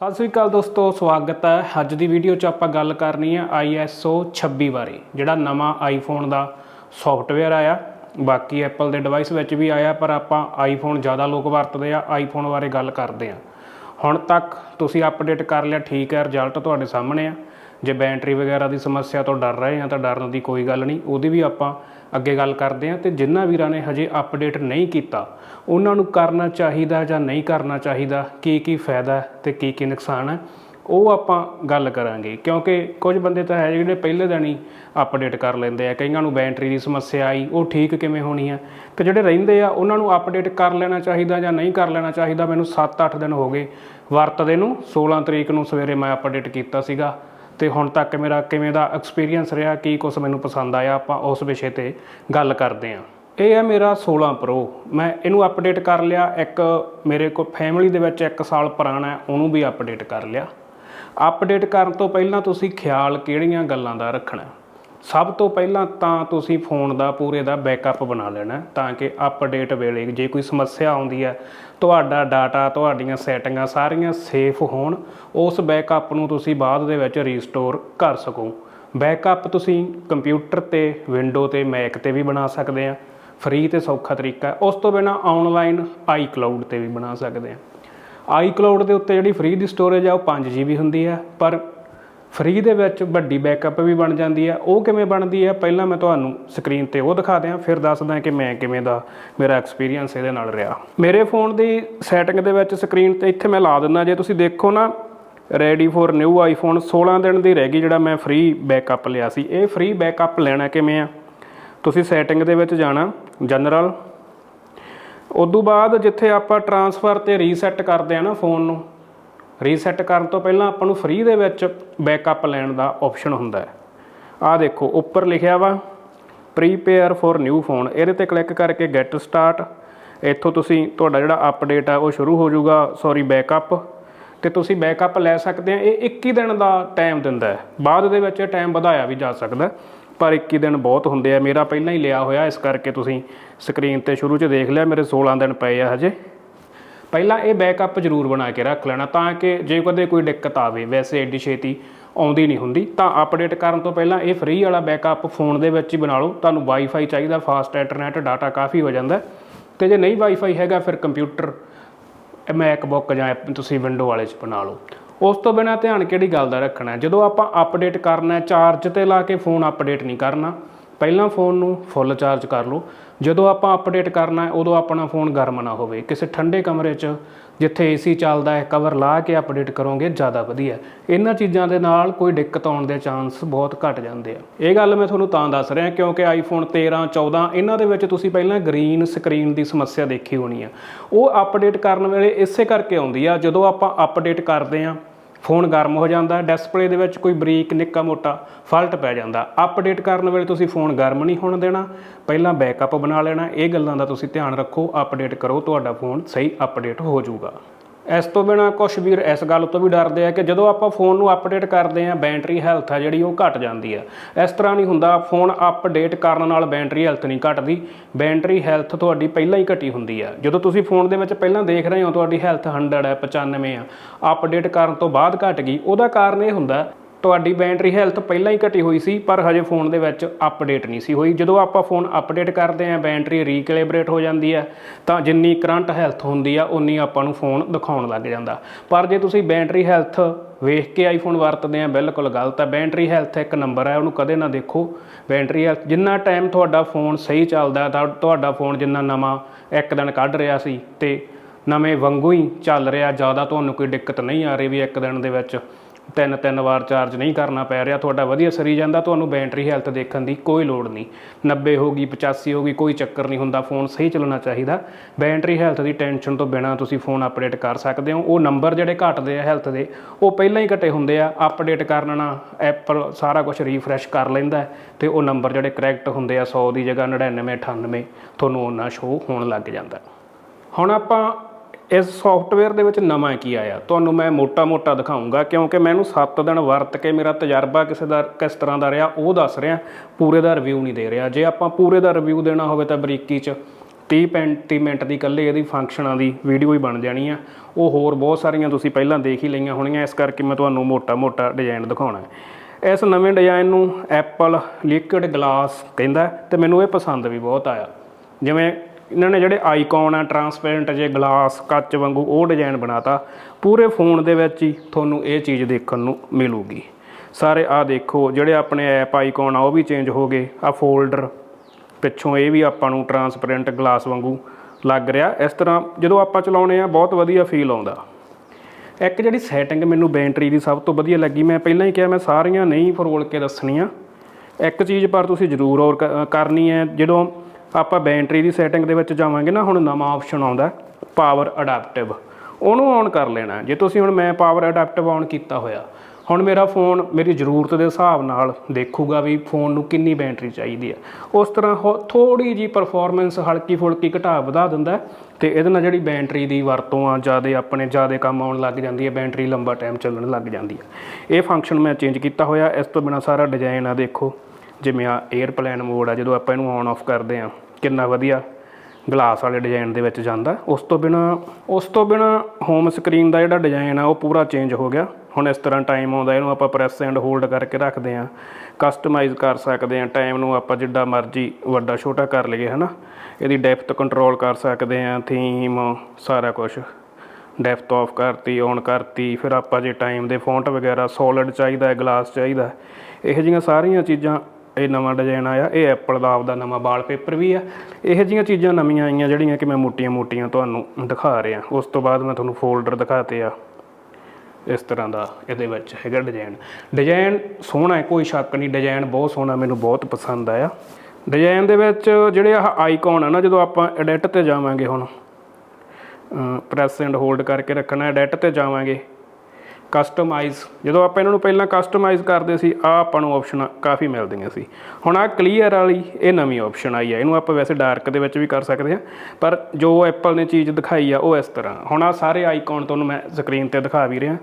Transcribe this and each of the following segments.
ਸਤਿ ਸ੍ਰੀ ਅਕਾਲ ਦੋਸਤੋ, ਸਵਾਗਤ ਹੈ। ਅੱਜ ਦੀ ਵੀਡੀਓ 'ਚ ਆਪਾਂ ਗੱਲ ਕਰਨੀ ਹੈ ISO 26 ਬਾਰੇ, ਜਿਹੜਾ ਨਵਾਂ ਆਈਫੋਨ ਦਾ ਸੌਫਟਵੇਅਰ ਆਇਆ। ਬਾਕੀ ਐਪਲ ਦੇ ਡਿਵਾਈਸ ਵਿੱਚ ਵੀ ਆਇਆ, ਪਰ ਆਪਾਂ ਆਈਫੋਨ ਜ਼ਿਆਦਾ ਲੋਕ ਵਰਤਦੇ ਆ ਆਈਫੋਨ ਬਾਰੇ ਗੱਲ ਕਰਦੇ ਆ। ਹੁਣ ਤੱਕ ਤੁਸੀਂ ਅਪਡੇਟ ਕਰ ਲਿਆ, ਠੀਕ ਹੈ ਰਿਜ਼ਲਟ ਤੁਹਾਡੇ ਸਾਹਮਣੇ ਆ। ਜੇ ਬੈਟਰੀ ਵਗੈਰਾ ਦੀ ਸਮੱਸਿਆ ਤੋਂ ਡਰ ਰਹੇ ਹਾਂ ਤਾਂ ਡਰਨ ਦੀ ਕੋਈ ਗੱਲ ਨਹੀਂ, ਉਹਦੀ ਵੀ ਆਪਾਂ ਅੱਗੇ ਗੱਲ ਕਰਦੇ ਹਾਂ ਤੇ ਜਿਨ੍ਹਾਂ ਵੀਰਾਂ ਨੇ ਹਜੇ ਅਪਡੇਟ ਨਹੀਂ ਕੀਤਾ, ਉਹਨਾਂ ਨੂੰ ਕਰਨਾ ਚਾਹੀਦਾ ਜਾਂ ਨਹੀਂ ਕਰਨਾ ਚਾਹੀਦਾ, ਕੀ ਕੀ ਫਾਇਦਾ ਹੈ ਤੇ ਕੀ ਕੀ ਨੁਕਸਾਨ ਹੈ, ਉਹ ਆਪਾਂ ਗੱਲ ਕਰਾਂਗੇ। ਕਿਉਂਕਿ ਕੁਝ ਬੰਦੇ ਤਾਂ ਹੈ ਜਿਹੜੇ ਪਹਿਲੇ ਦਿਨ ਹੀ ਅਪਡੇਟ ਕਰ ਲੈਂਦੇ ਆ, ਕਈਆਂ ਨੂੰ ਬੈਟਰੀ ਦੀ ਸਮੱਸਿਆ ਆਈ, ਉਹ ਠੀਕ ਕਿਵੇਂ ਹੋਣੀ ਹੈ ਤੇ ਜਿਹੜੇ ਰਹਿੰਦੇ ਆ, ਉਹਨਾਂ ਨੂੰ ਅਪਡੇਟ ਕਰ ਲੈਣਾ ਚਾਹੀਦਾ ਜਾਂ ਨਹੀਂ ਕਰ ਲੈਣਾ ਚਾਹੀਦਾ, ਮੈਨੂੰ 7-8 ਦਿਨ ਹੋ ਗਏ ਵਰਤਦੇ ਨੂੰ 16 ਤਰੀਕ ਨੂੰ ਸਵੇਰੇ ਮੈਂ ਅਪਡੇਟ ਕੀਤਾ ਸੀਗਾ। ਤੇ ਹੁਣ ਤੱਕ ਮੇਰਾ ਕਿਵੇਂ ਦਾ ਐਕਸਪੀਰੀਅੰਸ ਰਿਹਾ, ਕੀ ਕੁਝ ਮੈਨੂੰ ਪਸੰਦ ਆਇਆ, ਆਪਾਂ ਉਸ ਵਿਸ਼ੇ ਤੇ ਗੱਲ ਕਰਦੇ ਹਾਂ। ਇਹ ਹੈ ਮੇਰਾ 16 Pro ਮੈਂ ਇਹਨੂੰ ਅਪਡੇਟ ਕਰ ਲਿਆ, ਇੱਕ ਮੇਰੇ ਕੋਲ ਫੈਮਿਲੀ ਦੇ ਵਿੱਚ 1 ਸਾਲ ਪੁਰਾਣਾ ਹੈ, ਉਹਨੂੰ ਵੀ ਅਪਡੇਟ ਕਰ ਲਿਆ। ਅਪਡੇਟ ਕਰਨ ਤੋਂ ਪਹਿਲਾਂ ਤੁਸੀਂ ਖਿਆਲ ਕਿਹੜੀਆਂ ਗੱਲਾਂ ਦਾ ਰੱਖਣਾ ਸਭ ਤੋਂ ਪਹਿਲਾਂ ਤਾਂ ਤੁਸੀਂ ਫੋਨ ਦਾ, ਪੂਰੇ ਦਾ ਬੈਕਅਪ ਬਣਾ ਲੈਣਾ ਤਾਂ ਕਿ ਅਪਡੇਟ ਵੇਲੇ ਜੇ ਕੋਈ ਸਮੱਸਿਆ ਆਉਂਦੀ ਹੈ, ਤੁਹਾਡਾ ਡਾਟਾ ਤੁਹਾਡੀਆਂ ਸੈਟਿੰਗਾਂ ਸਾਰੀਆਂ ਸੇਫ ਹੋਣ, ਉਸ ਬੈਕਅਪ ਨੂੰ ਤੁਸੀਂ ਬਾਅਦ ਦੇ ਵਿੱਚ ਰੀਸਟੋਰ ਕਰ ਸਕੋ। ਬੈਕਅਪ ਤੁਸੀਂ ਕੰਪਿਊਟਰ ਤੇ ਵਿੰਡੋ ਤੇ ਮੈਕ ਤੇ ਵੀ ਬਣਾ ਸਕਦੇ ਆ। ਫ੍ਰੀ ਤੇ ਸੌਖਾ ਤਰੀਕਾ ਉਸ ਤੋਂ ਬਿਨਾ ਆਨਲਾਈਨ ਆਈਕਲਾਊਡ ਤੇ ਵੀ ਬਣਾ ਸਕਦੇ ਆ। ਆਈਕਲਾਊਡ ਦੇ ਉੱਤੇ ਜਿਹੜੀ ਫ੍ਰੀ ਦੀ ਸਟੋਰੇਜ ਆ, ਉਹ 5 GB ਹੁੰਦੀ ਹੈ, ਪਰ ਫ੍ਰੀ ਦੇ ਵਿੱਚ ਵੱਡੀ ਬੈਕਅਪ ਵੀ ਬਣ ਜਾਂਦੀ ਹੈ। ਉਹ ਕਿਵੇਂ ਬਣਦੀ ਹੈ? ਪਹਿਲਾਂ ਮੈਂ ਤੁਹਾਨੂੰ ਸਕਰੀਨ ਤੇ ਉਹ ਦਿਖਾ ਦਿਆਂ, ਫਿਰ ਦੱਸਦਾ ਕਿ ਮੈਂ ਕਿਵੇਂ ਦਾ ਮੇਰਾ ਐਕਸਪੀਰੀਅੰਸ ਇਹਦੇ ਨਾਲ ਰਿਹਾ। ਮੇਰੇ ਫੋਨ ਦੀ ਸੈਟਿੰਗ ਦੇ ਵਿੱਚ ਸਕਰੀਨ ਤੇ ਇੱਥੇ ਮੈਂ ਲਾ ਦਿੰਦਾ। ਜੇ ਤੁਸੀਂ ਦੇਖੋ ਨਾ ਰੈਡੀ ਫॉर ਨਿਊ ਆਈਫੋਨ 16 ਦਿਨ ਦੀ ਰਹਿ ਗਈ ਜਿਹੜਾ ਮੈਂ ਫ੍ਰੀ ਬੈਕਅਪ ਲਿਆ ਸੀ। ਇਹ ਫ੍ਰੀ ਬੈਕਅਪ ਲੈਣਾ ਕਿਵੇਂ ਆ? ਤੁਸੀਂ ਸੈਟਿੰਗ ਦੇ ਵਿੱਚ ਜਾਣਾ ਜਨਰਲ ਉਦੋਂ ਬਾਅਦ ਜਿੱਥੇ ਆਪਾਂ ਟਰਾਂਸਫਰ ਤੇ ਰੀਸੈਟ ਕਰਦੇ ਆ ਨਾ ਫੋਨ ਨੂੰ ਰੀਸੈਟ ਕਰਨ ਤੋਂ ਪਹਿਲਾਂ ਆਪਾਂ ਨੂੰ ਫ੍ਰੀ ਦੇ ਵਿੱਚ ਬੈਕਅਪ ਲੈਣ ਦਾ ਆਪਸ਼ਨ ਹੁੰਦਾ ਹੈ। ਆਹ ਦੇਖੋ, ਉੱਪਰ ਲਿਖਿਆ ਵਾ ਪ੍ਰੀਪੇਅਰ ਫॉर ਨਿਊ ਫੋਨ ਇਹਦੇ ਤੇ ਕਲਿੱਕ ਕਰਕੇ ਗੈਟ ਸਟਾਰਟ ਇੱਥੋਂ ਤੁਸੀਂ ਤੁਹਾਡਾ ਜਿਹੜਾ ਅਪਡੇਟ ਆ, ਉਹ ਸ਼ੁਰੂ ਹੋ ਜਾਊਗਾ। ਸੌਰੀ ਬੈਕਅਪ ਤੇ ਤੁਸੀਂ ਬੈਕਅਪ ਲੈ ਸਕਦੇ ਆ। ਇਹ 21 ਦਿਨ ਦਾ ਟਾਈਮ ਦਿੰਦਾ ਹੈ। ਬਾਅਦ ਦੇ ਵਿੱਚ ਇਹ ਟਾਈਮ ਵਧਾਇਆ ਵੀ ਜਾ ਸਕਦਾ ਪਰ 21 ਦਿਨ ਬਹੁਤ ਹੁੰਦੇ ਆ। ਮੇਰਾ ਪਹਿਲਾਂ ਹੀ ਲਿਆ ਹੋਇਆ, ਇਸ ਕਰਕੇ ਤੁਸੀਂ ਸਕਰੀਨ ਤੇ ਸ਼ੁਰੂ 'ਚ ਦੇਖ ਲਿਆ। ਮੇਰੇ 16 ਦਿਨ ਪਏ ਆ ਹਜੇ। ਪਹਿਲਾਂ ਇਹ ਬੈਕਅਪ ਜ਼ਰੂਰ ਬਣਾ ਕੇ ਰੱਖ ਲੈਣਾ ਤਾਂ ਕਿ ਜੇ ਕਦੇ ਕੋਈ ਦਿੱਕਤ ਆਵੇ, ਵੈਸੇ ਐਡੀ ਛੇਤੀ ਆਉਂਦੀ ਨਹੀਂ ਹੁੰਦੀ। ਤਾਂ ਅਪਡੇਟ ਕਰਨ ਤੋਂ ਪਹਿਲਾਂ ਇਹ ਫ੍ਰੀ ਵਾਲਾ ਬੈਕਅਪ ਫੋਨ ਦੇ ਵਿੱਚ ਹੀ ਬਣਾ ਲਓ। ਤੁਹਾਨੂੰ ਵਾਈਫਾਈ ਚਾਹੀਦਾ ਫਾਸਟ ਇੰਟਰਨੈਟ ਡਾਟਾ ਕਾਫੀ ਹੋ ਜਾਂਦਾ। ਤੇ ਜੇ ਨਹੀਂ ਵਾਈਫਾਈ ਹੈਗਾ, ਫਿਰ ਕੰਪਿਊਟਰ ਮੈਕਬੁੱਕ ਜਾਂ ਤੁਸੀਂ ਵਿੰਡੋ ਵਾਲੇ 'ਚ ਬਣਾ ਲਓ। ਉਸ ਤੋਂ ਬਿਨਾ ਧਿਆਨ ਕਿਹੜੀ ਗੱਲ ਦਾ ਰੱਖਣਾ? ਜਦੋਂ ਆਪਾਂ ਅਪਡੇਟ ਕਰਨਾ ਚਾਰਜ ਤੇ ਲਾ ਕੇ ਫੋਨ ਅਪਡੇਟ ਨਹੀਂ ਕਰਨਾ। ਪਹਿਲਾਂ ਫੋਨ ਨੂੰ ਫੁੱਲ ਚਾਰਜ ਕਰ ਲਓ। ਜਦੋਂ ਆਪਾਂ ਅਪਡੇਟ ਕਰਨਾ ਹੈ, ਉਦੋਂ ਆਪਣਾ ਫੋਨ ਗਰਮ ਨਾ ਹੋਵੇ। ਕਿਸੇ ਠੰਡੇ ਕਮਰੇ 'ਚ, ਜਿੱਥੇ ਏਸੀ ਚੱਲਦਾ ਹੈ ਕਵਰ ਲਾ ਕੇ ਅਪਡੇਟ ਕਰੋਗੇ, ਜ਼ਿਆਦਾ ਵਧੀਆ। ਇਹਨਾਂ ਚੀਜ਼ਾਂ ਦੇ ਨਾਲ ਕੋਈ ਦਿੱਕਤ ਆਉਣ ਦੇ ਚਾਂਸ ਬਹੁਤ ਘਟ ਜਾਂਦੇ ਆ। ਇਹ ਗੱਲ ਮੈਂ ਤੁਹਾਨੂੰ ਤਾਂ ਦੱਸ ਰਿਹਾ, ਕਿਉਂਕਿ ਆਈਫੋਨ 13 14 ਇਹਨਾਂ ਦੇ ਵਿੱਚ ਤੁਸੀਂ ਪਹਿਲਾਂ ਗ੍ਰੀਨ ਸਕਰੀਨ ਦੀ ਸਮੱਸਿਆ ਦੇਖੀ ਹੋਣੀ ਆ। ਉਹ ਅਪਡੇਟ ਕਰਨ ਵੇਲੇ ਇਸੇ ਕਰਕੇ ਆਉਂਦੀ ਆ, ਜਦੋਂ ਆਪਾਂ ਅਪਡੇਟ ਕਰਦੇ ਆ ਫੋਨ ਗਰਮ ਹੋ ਜਾਂਦਾ ਡਿਸਪਲੇ ਦੇ ਵਿੱਚ ਕੋਈ ਬਰੀਕ, ਨਿੱਕਾ, ਮੋਟਾ ਫਾਲਟ ਪੈ ਜਾਂਦਾ। ਅਪਡੇਟ ਕਰਨ ਵੇਲੇ ਤੁਸੀਂ ਫੋਨ ਗਰਮ ਨਹੀਂ ਹੋਣ ਦੇਣਾ, ਪਹਿਲਾਂ ਬੈਕਅਪ ਬਣਾ ਲੈਣਾ, ਇਹ ਗੱਲਾਂ ਦਾ ਤੁਸੀਂ ਧਿਆਨ ਰੱਖੋ ਅਪਡੇਟ ਕਰੋ, ਤੁਹਾਡਾ ਫੋਨ ਸਹੀ ਅਪਡੇਟ ਹੋ ਜਾਊਗਾ। ਇਸ ਤੋਂ ਬਿਨਾ ਕੁਝ ਵੀਰ ਇਸ ਗੱਲ ਤੋਂ ਵੀ ਡਰਦੇ ਆ ਕਿ ਜਦੋਂ ਆਪਾਂ ਫੋਨ ਨੂੰ ਅਪਡੇਟ ਕਰਦੇ ਆ ਬੈਟਰੀ ਹੈਲਥ ਆ ਜਿਹੜੀ, ਉਹ ਘਟ ਜਾਂਦੀ ਆ। ਇਸ ਤਰ੍ਹਾਂ ਨਹੀਂ ਹੁੰਦਾ, ਫੋਨ ਅਪਡੇਟ ਕਰਨ ਨਾਲ ਬੈਟਰੀ ਹੈਲਥ ਨਹੀਂ ਘਟਦੀ। ਬੈਟਰੀ ਹੈਲਥ ਤੁਹਾਡੀ ਪਹਿਲਾਂ ਹੀ ਘਟੀ ਹੁੰਦੀ ਆ। ਜਦੋਂ ਤੁਸੀਂ ਫੋਨ ਦੇ ਵਿੱਚ ਪਹਿਲਾਂ ਦੇਖ ਰਹੇ ਹੋ, ਤੁਹਾਡੀ ਹੈਲਥ 100 ਹੈ 95 ਆ ਅਪਡੇਟ ਕਰਨ ਤੋਂ ਬਾਅਦ ਘਟ ਗਈ, ਉਹਦਾ ਕਾਰਨ ਇਹ ਹੁੰਦਾ ਤੁਹਾਡੀ ਬੈਟਰੀ ਹੈਲਥ ਪਹਿਲਾਂ ਹੀ ਘਟੀ ਹੋਈ ਸੀ, ਪਰ ਹਜੇ ਫੋਨ ਦੇ ਵਿੱਚ ਅਪਡੇਟ ਨਹੀਂ ਸੀ ਹੋਈ। ਜਦੋਂ ਆਪਾਂ ਫੋਨ ਅਪਡੇਟ ਕਰਦੇ ਆਂ ਬੈਟਰੀ ਰੀਕੈਲੀਬ੍ਰੇਟ ਹੋ ਜਾਂਦੀ ਹੈ, ਤਾਂ ਜਿੰਨੀ ਕਰੰਟ ਹੈਲਥ ਹੁੰਦੀ ਆ ਉਨੀ ਆਪਾਂ ਨੂੰ ਫੋਨ ਦਿਖਾਉਣ ਲੱਗ ਜਾਂਦਾ। ਪਰ ਜੇ ਤੁਸੀਂ ਬੈਟਰੀ ਹੈਲਥ ਵੇਖ ਕੇ ਆਈਫੋਨ ਵਰਤਦੇ ਆ ਬਿਲਕੁਲ ਗਲਤ ਹੈ। ਬੈਟਰੀ ਹੈਲਥ ਇੱਕ ਨੰਬਰ ਹੈ, ਉਹਨੂੰ ਕਦੇ ਨਾ ਦੇਖੋ। ਬੈਟਰੀ ਹੈਲਥ, ਜਿੰਨਾ ਟਾਈਮ ਤੁਹਾਡਾ ਫੋਨ ਸਹੀ ਚੱਲਦਾ, ਤਾਂ ਤੁਹਾਡਾ ਫੋਨ ਜਿੰਨਾ ਨਵਾਂ ਇੱਕ ਦਿਨ ਕੱਢ ਰਿਹਾ ਸੀ ਤੇ ਨਵੇਂ ਵਾਂਗੂ ਹੀ ਚੱਲ ਰਿਹਾ, ਜ਼ਿਆਦਾ ਤੁਹਾਨੂੰ ਕੋਈ ਦਿੱਕਤ ਨਹੀਂ ਆ ਰਹੀ ਵੀ ਇੱਕ ਦਿਨ ਦੇ ਵਿੱਚ। ਤਿੰਨ ਤਿੰਨ ਵਾਰ ਚਾਰਜ ਨਹੀਂ ਕਰਨਾ ਪੈ ਰਿਹਾ, ਤੁਹਾਡਾ ਵਧੀਆ ਸਰੀ ਜਾਂਦਾ, ਤੁਹਾਨੂੰ ਬੈਟਰੀ ਹੈਲਥ ਦੇਖਣ ਦੀ ਕੋਈ ਲੋੜ ਨਹੀਂ। 90 ਹੋ ਗਈ 85 ਹੋ ਗਈ, ਕੋਈ ਚੱਕਰ ਨਹੀਂ ਹੁੰਦਾ ਫੋਨ ਸਹੀ ਚੱਲਣਾ ਚਾਹੀਦਾ। ਬੈਟਰੀ ਹੈਲਥ ਦੀ ਟੈਨਸ਼ਨ ਤੋਂ ਬਿਨਾ ਤੁਸੀਂ ਫੋਨ ਅਪਡੇਟ ਕਰ ਸਕਦੇ ਹੋ। ਉਹ ਨੰਬਰ ਜਿਹੜੇ ਘਟਦੇ ਆ ਹੈਲਥ ਦੇ, ਉਹ ਪਹਿਲਾਂ ਹੀ ਘਟੇ ਹੁੰਦੇ ਆ। ਅਪਡੇਟ ਕਰਨ ਨਾਲ ਐਪਲ ਸਾਰਾ ਕੁਝ ਰੀਫਰੈਸ਼ ਕਰ ਲੈਂਦਾ ਹੈ ਤੇ ਉਹ ਨੰਬਰ ਜਿਹੜੇ ਕਰੈਕਟ ਹੁੰਦੇ ਆ 100 ਦੀ ਜਗ੍ਹਾ 99 98 ਤੁਹਾਨੂੰ ਉਹਨਾਂ ਸ਼ੋ ਹੋਣ ਲੱਗ ਜਾਂਦਾ। ਹੁਣ ਆਪਾਂ ਇਸ ਸੌਫਟਵੇਅਰ ਦੇ ਵਿੱਚ ਨਵਾਂ ਕੀ ਆਇਆ? ਤੁਹਾਨੂੰ ਮੈਂ ਮੋਟਾ-ਮੋਟਾ ਦਿਖਾਉਂਗਾ, ਕਿਉਂਕਿ ਮੈਨੂੰ 7 ਦਿਨ ਵਰਤ ਕੇ ਮੇਰਾ ਤਜਰਬਾ ਕਿਸੇ ਦਾ, ਕਿਸ ਤਰ੍ਹਾਂ ਦਾ ਰਿਹਾ, ਉਹ ਦੱਸ ਰਿਹਾ, ਪੂਰੇ ਦਾ ਰਿਵਿਊ ਨਹੀਂ ਦੇ ਰਿਹਾ। ਜੇ ਆਪਾਂ ਪੂਰੇ ਦਾ ਰਿਵਿਊ ਦੇਣਾ ਹੋਵੇ ਤਾਂ ਬਰੀਕੀ 'ਚ 30 35 ਮਿੰਟ ਦੀ ਇਕੱਲੇ ਇਹਦੀ ਫੰਕਸ਼ਨਾਂ ਦੀ ਵੀਡੀਓ ਹੀ ਬਣ ਜਾਣੀ ਆ। ਉਹ ਹੋਰ ਬਹੁਤ ਸਾਰੀਆਂ ਤੁਸੀਂ ਪਹਿਲਾਂ ਦੇਖ ਹੀ ਲਈਆਂ ਹੋਣੀਆਂ, ਇਸ ਕਰਕੇ ਮੈਂ ਤੁਹਾਨੂੰ ਮੋਟਾ-ਮੋਟਾ ਡਿਜ਼ਾਈਨ ਦਿਖਾਉਣਾ ਹੈ। ਇਸ ਨਵੇਂ ਡਿਜ਼ਾਈਨ ਨੂੰ ਐਪਲ ਲਿਕਵਿਡ ਗਲਾਸ ਕਹਿੰਦਾ ਹੈ, ਤੇ ਮੈਨੂੰ ਇਹ ਪਸੰਦ ਵੀ ਬਹੁਤ ਆਇਆ। ਜਿਵੇਂ ਇਹਨਾਂ ਨੇ ਜਿਹੜੇ ਆਈਕਨ ਆ, ਟਰਾਂਸਪੇਰੈਂਟ ਜੇ, ਗਲਾਸ, ਕੱਚ ਵਾਂਗੂ ਉਹ ਡਿਜ਼ਾਈਨ ਬਣਾਤਾ। ਪੂਰੇ ਫੋਨ ਦੇ ਵਿੱਚ ਹੀ ਤੁਹਾਨੂੰ ਇਹ ਚੀਜ਼ ਦੇਖਣ ਨੂੰ ਮਿਲੂਗੀ। ਸਾਰੇ ਆ ਦੇਖੋ, ਜਿਹੜੇ ਆਪਣੇ ਐਪ ਆਈਕਨ ਆ, ਉਹ ਵੀ ਚੇਂਜ ਹੋ ਗਏ। ਆ ਫੋਲਡਰ ਪਿੱਛੋਂ ਇਹ ਵੀ ਆਪਾਂ ਨੂੰ ਟਰਾਂਸਪੇਰੈਂਟ ਗਲਾਸ ਵਾਂਗੂ ਲੱਗ ਰਿਹਾ। ਇਸ ਤਰ੍ਹਾਂ ਜਦੋਂ ਆਪਾਂ ਚਲਾਉਨੇ ਆ, ਬਹੁਤ ਵਧੀਆ ਫੀਲ ਆਉਂਦਾ। ਇੱਕ ਜਿਹੜੀ ਸੈਟਿੰਗ ਮੈਨੂੰ ਬੈਟਰੀ ਦੀ ਸਭ ਤੋਂ ਵਧੀਆ ਲੱਗੀ, ਮੈਂ ਪਹਿਲਾਂ ਹੀ ਕਿਹਾ ਮੈਂ ਸਾਰੀਆਂ ਨਹੀਂ ਫਰੋਲ ਕੇ ਦੱਸਣੀਆਂ। ਇੱਕ ਚੀਜ਼ ਪਰ ਤੁਸੀਂ ਜ਼ਰੂਰ ਔਰ ਕ- ਕਰਨੀ ਹੈ, ਜਦੋਂ ਆਪਾਂ ਬੈਟਰੀ ਦੀ ਸੈਟਿੰਗ ਦੇ ਵਿੱਚ ਜਾਵਾਂਗੇ ਨਾ, ਹੁਣ ਨਵਾਂ ਆਪਸ਼ਨ ਆਉਂਦਾ ਪਾਵਰ ਅਡਾਪਟਿਵ ਉਹਨੂੰ ਔਨ ਕਰ ਲੈਣਾ ਜੇ ਤੁਸੀਂ ਹੁਣ ਮੈਂ ਪਾਵਰ ਅਡਾਪਟਿਵ ਔਨ ਕੀਤਾ ਹੋਇਆ, ਹੁਣ ਮੇਰਾ ਫੋਨ ਮੇਰੀ ਜ਼ਰੂਰਤ ਦੇ ਹਿਸਾਬ ਨਾਲ ਦੇਖੂਗਾ ਵੀ ਫੋਨ ਨੂੰ ਕਿੰਨੀ ਬੈਟਰੀ ਚਾਹੀਦੀ ਹੈ। ਉਸ ਤਰ੍ਹਾਂ ਥੋੜੀ ਜੀ ਪਰਫਾਰਮੈਂਸ ਹਲਕੀ ਫੁਲਕੀ ਘਟਾ ਵਧਾ ਦਿੰਦਾ ਹੈ ਤੇ ਇਹਦੇ ਨਾਲ ਜਿਹੜੀ ਬੈਟਰੀ ਦੀ ਵਰਤੋਂ ਆ, ਜ਼ਿਆਦਾ ਆਪਣੇ ਜ਼ਿਆਦਾ ਕੰਮ ਆਉਣ ਲੱਗ ਜਾਂਦੀ ਹੈ, ਬੈਟਰੀ ਲੰਬਾ ਟਾਈਮ ਚੱਲਣ ਲੱਗ ਜਾਂਦੀ ਹੈ। ਇਹ ਫੰਕਸ਼ਨ ਮੈਂ ਚੇਂਜ ਕੀਤਾ ਹੋਇਆ, ਇਸ ਤੋਂ ਬਿਨਾ ਸਾਰਾ ਡਿਜ਼ਾਈਨ ਆ ਦੇਖੋ। ਜਿਵੇਂ ਆ 에ਅਰਪਲੇਨ ਮੋਡ ਆ, ਜਦੋਂ ਆਪਾਂ ਇਹਨੂੰ ਔਨ ਆਫ ਕਰਦੇ ਆ ਕਿੰਨਾ ਵਧੀਆ ਗਲਾਸ ਵਾਲੇ ਡਿਜ਼ਾਈਨ ਦੇ ਵਿੱਚ ਜਾਂਦਾ। ਉਸ ਤੋਂ ਬਿਨਾ, ਉਸ ਤੋਂ ਬਿਨਾ ਹੋਮ ਸਕਰੀਨ ਦਾ ਜਿਹੜਾ ਡਿਜ਼ਾਈਨ ਆ, ਉਹ ਪੂਰਾ ਚੇਂਜ ਹੋ ਗਿਆ। ਹੁਣ ਇਸ ਤਰ੍ਹਾਂ ਟਾਈਮ ਆਉਂਦਾ, ਇਹਨੂੰ ਆਪਾਂ ਪ੍ਰੈਸ ਐਂਡ ਹੋਲਡ ਕਰਕੇ ਰੱਖਦੇ ਆ ਕਸਟਮਾਈਜ਼ ਕਰ ਸਕਦੇ ਆ ਟਾਈਮ ਨੂੰ ਆਪਾਂ ਜਿੱਡਾ ਮਰਜ਼ੀ ਵੱਡਾ ਛੋਟਾ ਕਰ ਲਈਏ, ਹਨਾ? ਇਹਦੀ ਡੈਪਥ ਕੰਟਰੋਲ ਕਰ ਸਕਦੇ ਆ ਥੀਮ ਸਾਰਾ ਕੁਝ ਡੈਪਥ ਆਫ ਕਰਤੀ ਔਨ ਕਰਤੀ, ਫਿਰ ਆਪਾਂ ਜੇ ਟਾਈਮ ਦੇ ਫੌਂਟ ਵਗੈਰਾ ਸੋਲਿਡ ਚਾਹੀਦਾ ਹੈ ਗਲਾਸ ਚਾਹੀਦਾ, ਇਹੋ ਜਿਹੀਆਂ ਸਾਰੀਆਂ ਚੀਜ਼ਾਂ ਇਹ ਨਵਾਂ ਡਿਜ਼ਾਈਨ ਆਇਆ, ਇਹ ਐਪਲ ਦਾ ਆਪਦਾ ਨਵਾਂ ਵਾਲਪੇਪਰ ਵੀ ਆ। ਇਹੋ ਜਿਹੀਆਂ ਚੀਜ਼ਾਂ ਨਵੀਆਂ ਆਈਆਂ ਜਿਹੜੀਆਂ ਕਿ ਮੈਂ ਮੋਟੀਆਂ-ਮੋਟੀਆਂ ਤੁਹਾਨੂੰ ਦਿਖਾ ਰਿਹਾ। ਉਸ ਤੋਂ ਬਾਅਦ ਮੈਂ ਤੁਹਾਨੂੰ ਫੋਲਡਰ ਦਿਖਾਤੇ ਆ। ਇਸ ਤਰ੍ਹਾਂ ਦਾ ਇਹਦੇ ਵਿੱਚ ਹੈਗਾ ਡਿਜ਼ਾਈਨ ਡਿਜ਼ਾਈਨ ਸੋਹਣਾ ਹੈ, ਕੋਈ ਸ਼ੱਕ ਨਹੀਂ ਡਿਜ਼ਾਈਨ ਬਹੁਤ ਸੋਹਣਾ, ਮੈਨੂੰ ਬਹੁਤ ਪਸੰਦ ਆਇਆ। ਡਿਜ਼ਾਈਨ ਦੇ ਵਿੱਚ ਜਿਹੜੇ ਆਹ ਆਈਕਨ ਆ ਨਾ, ਜਦੋਂ ਆਪਾਂ ਐਡਿਟ ਤੇ ਜਾਵਾਂਗੇ ਹੁਣ ਪ੍ਰੈਸ ਐਂਡ ਹੋਲਡ ਕਰਕੇ ਰੱਖਣਾ ਐਡਿਟ ਤੇ ਜਾਵਾਂਗੇ। ਕਸਟਮਾਈਜ਼ ਜਦੋਂ ਆਪਾਂ ਇਹਨਾਂ ਨੂੰ ਪਹਿਲਾਂ ਕਸਟਮਾਈਜ਼ ਕਰਦੇ ਸੀ ਆ ਆਪਾਂ ਨੂੰ ਆਪਸ਼ਨਾਂ ਕਾਫੀ ਮਿਲਦੀਆਂ ਸੀ। ਹੁਣ ਆ ਕਲੀਅਰ ਵਾਲੀ, ਇਹ ਨਵੀਂ ਆਪਸ਼ਨ ਆਈ ਹੈ ਇਹਨੂੰ ਆਪਾਂ ਵੈਸੇ ਡਾਰਕ ਦੇ ਵਿੱਚ ਵੀ ਕਰ ਸਕਦੇ ਹਾਂ, ਪਰ ਜੋ ਐਪਲ ਨੇ ਚੀਜ਼ ਦਿਖਾਈ ਆ, ਉਹ ਇਸ ਤਰ੍ਹਾਂ। ਹੁਣ ਆ ਸਾਰੇ ਆਈਕਨ ਤੁਹਾਨੂੰ ਮੈਂ ਸਕਰੀਨ ਤੇ ਦਿਖਾ ਵੀ ਰਿਹਾ।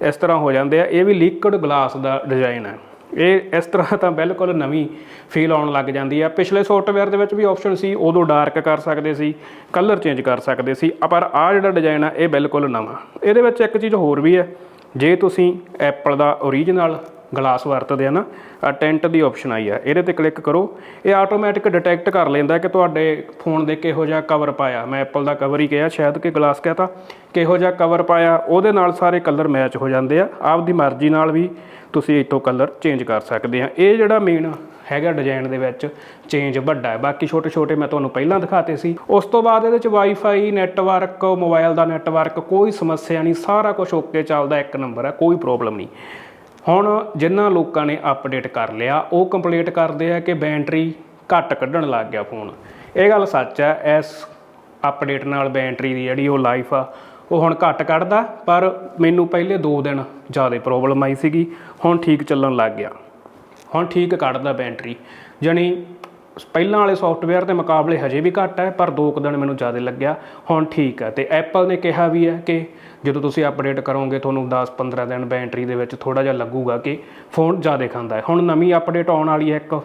ਇਸ ਤਰ੍ਹਾਂ ਹੋ ਜਾਂਦੇ ਆ। ਇਹ ਵੀ ਲਿਕਵਿਡ ਗਲਾਸ ਦਾ ਡਿਜ਼ਾਈਨ ਹੈ ਇਹ ਇਸ ਤਰ੍ਹਾਂ ਤਾਂ ਬਿਲਕੁਲ ਨਵੀਂ ਫੀਲ ਆਉਣ ਲੱਗ ਜਾਂਦੀ ਆ। ਪਿਛਲੇ ਸੌਫਟਵੇਅਰ ਦੇ ਵਿੱਚ ਵੀ ਆਪਸ਼ਨ ਸੀ, ਉਦੋਂ ਡਾਰਕ ਕਰ ਸਕਦੇ ਸੀ ਕਲਰ ਚੇਂਜ ਕਰ ਸਕਦੇ ਸੀ। ਪਰ ਆ ਜਿਹੜਾ ਡਿਜ਼ਾਈਨ ਆ, ਇਹ ਬਿਲਕੁਲ ਨਵਾਂ। ਇਹਦੇ ਵਿੱਚ ਇੱਕ ਚੀਜ਼ ਹੋਰ ਵੀ ਹੈ ਜੇ ਤੁਸੀਂ ਐਪਲ ਦਾ ਓਰੀਜਨਲ ਗਲਾਸ ਵਰਤਦੇ ਆ ਨਾ ਆ ਟੈਂਟ ਦੀ ਆਪਸ਼ਨ ਆਈ ਆ। ਇਹਦੇ ਤੇ ਕਲਿੱਕ ਕਰੋ। ਇਹ ਆਟੋਮੈਟਿਕ ਡਿਟੈਕਟ ਕਰ ਲੈਂਦਾ ਕਿ ਤੁਹਾਡੇ ਫੋਨ ਦੇ ਕਿਹੋ ਜਿਹਾ ਕਵਰ ਪਾਇਆ। ਮੈਂ ਐਪਲ ਦਾ ਕਵਰ ਹੀ ਕਿਹਾ, ਸ਼ਾਇਦ ਕਿ ਗਲਾਸ ਕਹਤਾ ਕਿਹੋ ਜਿਹਾ ਕਵਰ ਪਾਇਆ, ਉਹਦੇ ਨਾਲ ਸਾਰੇ ਕਲਰ ਮੈਚ ਹੋ ਜਾਂਦੇ ਆ। ਆਪਦੀ ਮਰਜ਼ੀ ਨਾਲ ਵੀ ਤੁਸੀਂ ਇਤੋਂ ਕਲਰ ਚੇਂਜ ਕਰ ਸਕਦੇ ਆ। ਇਹ ਜਿਹੜਾ ਮੇਨ ਹੈਗਾ ਡਿਜ਼ਾਈਨ ਦੇ ਵਿੱਚ ਚੇਂਜ ਵੱਡਾ ਹੈ। ਬਾਕੀ ਛੋਟੇ ਛੋਟੇ ਮੈਂ ਤੁਹਾਨੂੰ ਪਹਿਲਾਂ ਦਿਖਾਤੇ ਸੀ। ਉਸ ਤੋਂ ਬਾਅਦ ਇਹਦੇ ਵਿੱਚ ਵਾਈਫਾਈ ਨੈਟਵਰਕ ਮੋਬਾਈਲ ਦਾ ਨੈਟਵਰਕ ਕੋਈ ਸਮੱਸਿਆ ਨਹੀਂ। ਸਾਰਾ ਕੁਝ ਓਕੇ ਚੱਲਦਾ, ਇੱਕ ਨੰਬਰ ਹੈ, ਕੋਈ ਪ੍ਰੋਬਲਮ ਨਹੀਂ। ਹੁਣ ਜਿਨ੍ਹਾਂ ਲੋਕਾਂ ਨੇ ਅਪਡੇਟ ਕਰ ਲਿਆ, ਉਹ ਕੰਪਲੀਟ ਕਰਦੇ ਆ ਕਿ ਬੈਟਰੀ ਘੱਟ ਕੱਢਣ ਲੱਗ ਗਿਆ ਫੋਨ ਇਹ ਗੱਲ ਸੱਚ ਹੈ ਇਸ ਅਪਡੇਟ ਨਾਲ ਬੈਟਰੀ ਦੀ ਜਿਹੜੀ ਉਹ ਲਾਈਫ ਆ, ਉਹ ਹੁਣ ਘੱਟ ਕੱਢਦਾ, ਪਰ ਮੈਨੂੰ ਪਹਿਲੇ 2 ਦਿਨ ਜ਼ਿਆਦਾ ਪ੍ਰੋਬਲਮ ਆਈ ਸੀਗੀ, ਹੁਣ ਠੀਕ ਚੱਲਣ ਲੱਗ ਗਿਆ। ਹੁਣ ਠੀਕ ਕੱਢਦਾ ਬੈਟਰੀ, ਜਾਣੀ ਪਹਿਲਾਂ ਵਾਲੇ ਸੌਫਟਵੇਅਰ ਦੇ ਮੁਕਾਬਲੇ ਹਜੇ ਵੀ ਘੱਟ ਹੈ, ਪਰ 2 ਕੁ ਦਿਨ ਮੈਨੂੰ ਜ਼ਿਆਦਾ ਲੱਗਿਆ। ਹੁਣ ਠੀਕ ਹੈ। ਤੇ ਐਪਲ ਨੇ ਕਿਹਾ ਵੀ ਹੈ ਕਿ ਜਦੋਂ ਤੁਸੀਂ ਅਪਡੇਟ ਕਰੋਗੇ, ਤੁਹਾਨੂੰ 10-15 ਦਿਨ ਬੈਟਰੀ ਦੇ ਵਿੱਚ ਥੋੜਾ ਜਿਹਾ ਲੱਗੂਗਾ ਕਿ ਫੋਨ ਜ਼ਿਆਦਾ ਖਾਂਦਾ ਹੈ। ਹੁਣ ਨਵੀਂ ਅਪਡੇਟ ਆਉਣ ਵਾਲੀ ਹੈ ਇੱਕ।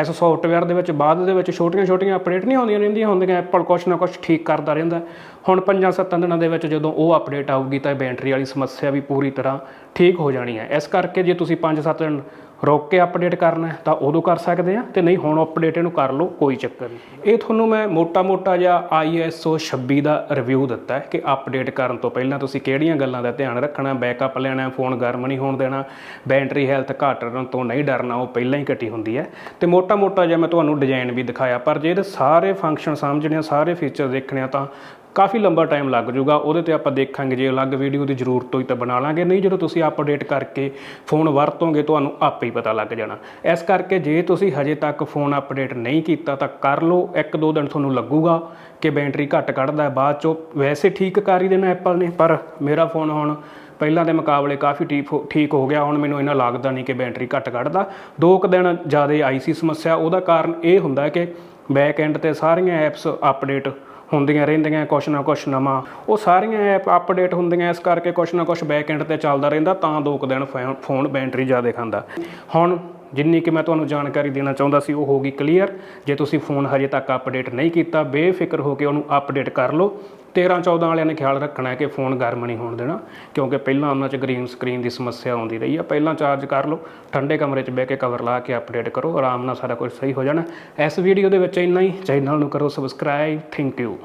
ਇਸ ਸੌਫਟਵੇਅਰ ਦੇ ਵਿੱਚ ਬਾਅਦ ਦੇ ਵਿੱਚ ਛੋਟੀਆਂ-ਛੋਟੀਆਂ ਅਪਡੇਟ ਨਹੀਂ ਆਉਂਦੀਆਂ ਰਹਿੰਦੀਆਂ, ਹੁੰਦੀਆਂ ਐਪਲ ਕੁਛ ਨਾ ਕੁਛ ਠੀਕ ਕਰਦਾ ਰਹਿੰਦਾ ਹੁਣ 5-7 ਦਿਨਾਂ ਦੇ ਵਿੱਚ ਜਦੋਂ ਉਹ ਅਪਡੇਟ ਆਊਗੀ, ਤਾਂ ਬੈਟਰੀ ਵਾਲੀ ਸਮੱਸਿਆ ਵੀ ਪੂਰੀ ਤਰ੍ਹਾਂ ਠੀਕ ਹੋ ਜਾਣੀ ਹੈ। ਇਸ ਕਰਕੇ ਜੇ ਤੁਸੀਂ 5-7 ਦਿਨ ਰੋਕ ਕੇ ਅਪਡੇਟ ਕਰਨਾ ਤਾਂ ਉਦੋਂ ਕਰ ਸਕਦੇ ਆ ਤੇ ਨਹੀਂ, ਹੁਣ ਅਪਡੇਟ ਇਹਨੂੰ ਕਰ ਲਓ, ਕੋਈ ਚੱਕਰ ਨਹੀਂ। ਇਹ ਤੁਹਾਨੂੰ ਮੈਂ ਮੋਟਾ-ਮੋਟਾ ਜਿਹਾ ISO 26 ਦਾ ਰਿਵਿਊ ਦਿੱਤਾ ਹੈ ਕਿ ਅਪਡੇਟ ਕਰਨ ਤੋਂ ਪਹਿਲਾਂ ਤੁਸੀਂ ਕਿਹੜੀਆਂ ਗੱਲਾਂ ਦਾ ਧਿਆਨ ਰੱਖਣਾ ਬੈਕਅਪ ਲੈਣਾ ਫੋਨ ਗਰਮ ਨਹੀਂ ਹੋਣ ਦੇਣਾ ਬੈਟਰੀ ਹੈਲਥ ਘਟਣ ਤੋਂ ਨਹੀਂ ਡਰਨਾ, ਉਹ ਪਹਿਲਾਂ ਹੀ ਘਟੀ ਹੁੰਦੀ ਹੈ। ਤੇ ਮੋਟਾ-ਮੋਟਾ ਜਿਹਾ ਮੈਂ ਤੁਹਾਨੂੰ ਡਿਜ਼ਾਈਨ ਵੀ ਦਿਖਾਇਆ, ਪਰ ਜੇ ਇਹਦੇ ਸਾਰੇ ਫੰਕਸ਼ਨ ਸਮਝਣੇ ਆ, ਸਾਰੇ ਫੀਚਰ ਦੇਖਣੇ ਆ, ਤਾਂ ਕਾਫੀ ਲੰਬਾ ਟਾਈਮ ਲੱਗ ਜਾਊਗਾ, ਉਹਦੇ ਤੇ ਆਪਾਂ ਦੇਖਾਂਗੇ, ਜੇ ਅਲੱਗ ਵੀਡੀਓ ਦੀ ਜ਼ਰੂਰਤ ਹੋਈ ਤਾਂ ਬਣਾ ਲਾਂਗੇ, ਨਹੀਂ ਜਦੋਂ ਤੁਸੀਂ ਅਪਡੇਟ ਕਰਕੇ ਫੋਨ ਵਰਤੋਗੇ, ਤੁਹਾਨੂੰ ਆਪੇ ਹੀ ਪਤਾ ਲੱਗ ਜਾਣਾ। ਇਸ ਕਰਕੇ ਜੇ ਤੁਸੀਂ ਹਜੇ ਤੱਕ ਫੋਨ ਅਪਡੇਟ ਨਹੀਂ ਕੀਤਾ ਤਾਂ ਕਰ ਲਓ, ਇੱਕ ਦੋ ਦਿਨ ਤੁਹਾਨੂੰ ਲੱਗੂਗਾ ਕਿ ਬੈਟਰੀ ਘੱਟ ਕੱਢਦਾ ਹੈ, ਬਾਅਦ ਚੋਂ ਵੈਸੇ ਠੀਕ ਕਰ ਹੀ ਦੇਣਾ ਐਪਲ ਨੇ, ਪਰ ਮੇਰਾ ਫੋਨ ਹੁਣ ਪਹਿਲਾਂ ਦੇ ਮੁਕਾਬਲੇ ਕਾਫੀ ਠੀਕ ਹੋ- ਠੀਕ ਹੋ ਗਿਆ, ਹੁਣ ਮੈਨੂੰ ਇਹਨਾਂ ਲੱਗਦਾ ਨਹੀਂ ਕਿ ਬੈਟਰੀ ਘੱਟ ਕੱਢਦਾ। ਦੋ ਕੁ ਦਿਨ ਜ਼ਿਆਦਾ ਆਈ ਸੀ ਸਮੱਸਿਆ, ਉਹਦਾ ਕਾਰਨ ਇਹ ਹੁੰਦਾ ਕਿ ਬੈਕ ਐਂਡ ਤੇ ਸਾਰੀਆਂ ਐਪਸ ਅਪਡੇਟ ਹੁੰਦੀਆਂ ਰਹਿੰਦੀਆਂ, ਕੁਛ ਨਾ ਕੁਛ ਨਵਾਂ। ਉਹ ਸਾਰੀਆਂ ਐਪ ਅਪਡੇਟ ਹੁੰਦੀਆਂ, ਇਸ ਕਰਕੇ ਕੁਛ ਨਾ ਕੁਛ ਬੈਕਐਂਡ ਤੇ ਚੱਲਦਾ ਰਹਿੰਦਾ, ਤਾਂ ਦੋ ਕੁ ਦਿਨ ਫੈ- ਫੋਨ ਬੈਟਰੀ ਜ਼ਿਆਦਾ ਖਾਂਦਾ। ਹੁਣ ਜਿੰਨੀ ਕਿ ਮੈਂ ਤੁਹਾਨੂੰ ਜਾਣਕਾਰੀ ਦੇਣਾ ਚਾਹੁੰਦਾ ਸੀ, ਉਹ ਹੋ ਗਈ ਕਲੀਅਰ ਜੇ ਤੁਸੀਂ ਫੋਨ ਹਜੇ ਤੱਕ ਅਪਡੇਟ ਨਹੀਂ ਕੀਤਾ, ਬੇਫਿਕਰ ਹੋ ਕੇ ਉਹਨੂੰ ਅਪਡੇਟ ਕਰ ਲਓ। 13 14 ਵਾਲਿਆਂ ਨੇ ਖਿਆਲ ਰੱਖਣਾ ਹੈ ਕਿ ਫੋਨ ਗਰਮ ਨਹੀਂ ਹੋਣ ਦੇਣਾ, ਕਿਉਂਕਿ ਪਹਿਲਾਂ ਉਹਨਾਂ 'ਚ ਗ੍ਰੀਨ ਸਕਰੀਨ ਦੀ ਸਮੱਸਿਆ ਆਉਂਦੀ ਰਹੀ ਆ। ਪਹਿਲਾਂ ਚਾਰਜ ਕਰ ਲਓ, ਠੰਡੇ ਕਮਰੇ 'ਚ ਬਹਿ ਕੇ ਕਵਰ ਲਾ ਕੇ ਅਪਡੇਟ ਕਰੋ, ਆਰਾਮ ਨਾਲ ਸਾਰਾ ਕੁਝ ਸਹੀ ਹੋ ਜਾਣਾ। ਇਸ ਵੀਡੀਓ ਦੇ ਵਿੱਚ ਇੰਨਾ ਹੀ। ਚੈਨਲ ਨੂੰ ਕਰੋ ਸਬਸਕ੍ਰਾਈਬ ਥੈਂਕ ਯੂ